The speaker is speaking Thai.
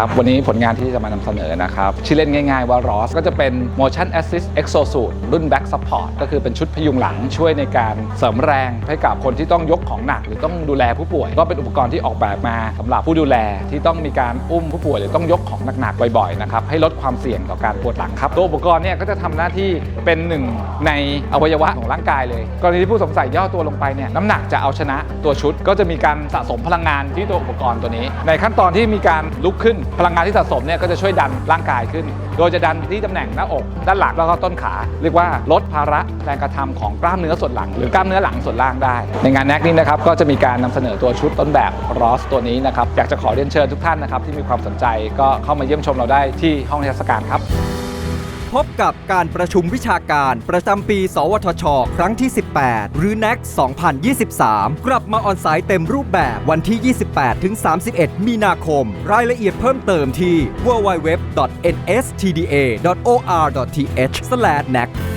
ครับวันนี้ผลงานที่จะมานำเสนอนะครับชื่อเล่นง่ายๆว่า ROS ก็จะเป็น Motion Assist Exosuit รุ่น Back Support ก็คือเป็นชุดพยุงหลังช่วยในการเสริมแรงให้กับคนที่ต้องยกของหนัก หรือต้องดูแลผู้ป่วย ก็เป็นอุปกรณ์ที่ออกแบบมาสำหรับผู้ดูแลที่ต้องมีการอุ้มผู้ป่วย หรือต้องยกของหนักๆบ่อยๆนะครับให้ลดความเสี่ยงต่อการปวดหลังครับตัวอุปกรณ์เนี่ยก็จะทำหน้าที่เป็นหนึ่งในอวัยวะของร่างกายเลยกรณีที่ผู้สวมใส่ย่อตัวลงไปเนี่ยน้ำหนักจะเอาชนะตัวชุดก็จะมีการสะสมพลังงานที่ตัวอุปกรณ์ตัวนี้ ในขั้นตอนที่มีการลุกขึ้นพลังงานที่สะสมเนี่ยก็จะช่วยดันร่างกายขึ้น โดยจะดันที่ตำแหน่งหน้าอก ด้านหลังแล้วก็ต้นขา เรียกว่าลดภาระแรงกระทำของกล้ามเนื้อส่วนหลัง หรือกล้ามเนื้อหลังส่วนล่างได้ ในงานแนกนี้นะครับก็จะมีการนำเสนอตัวชุดต้นแบบรอสตัวนี้นะครับอยากจะขอเรียนเชิญทุกท่านนะครับที่มีความสนใจก็เข้ามาเยี่ยมชมเราได้ที่ห้องนิทรรศการครับ พบกับการประชุมวิชาการประจำปี สวทช ครั้งที่ 18 หรือ NAC 2023 กลับมาออนไซต์เต็มรูปแบบวันที่ 28 ถึง 31 มีนาคม รายละเอียดเพิ่มเติมที่ www.nstda.or.th/nac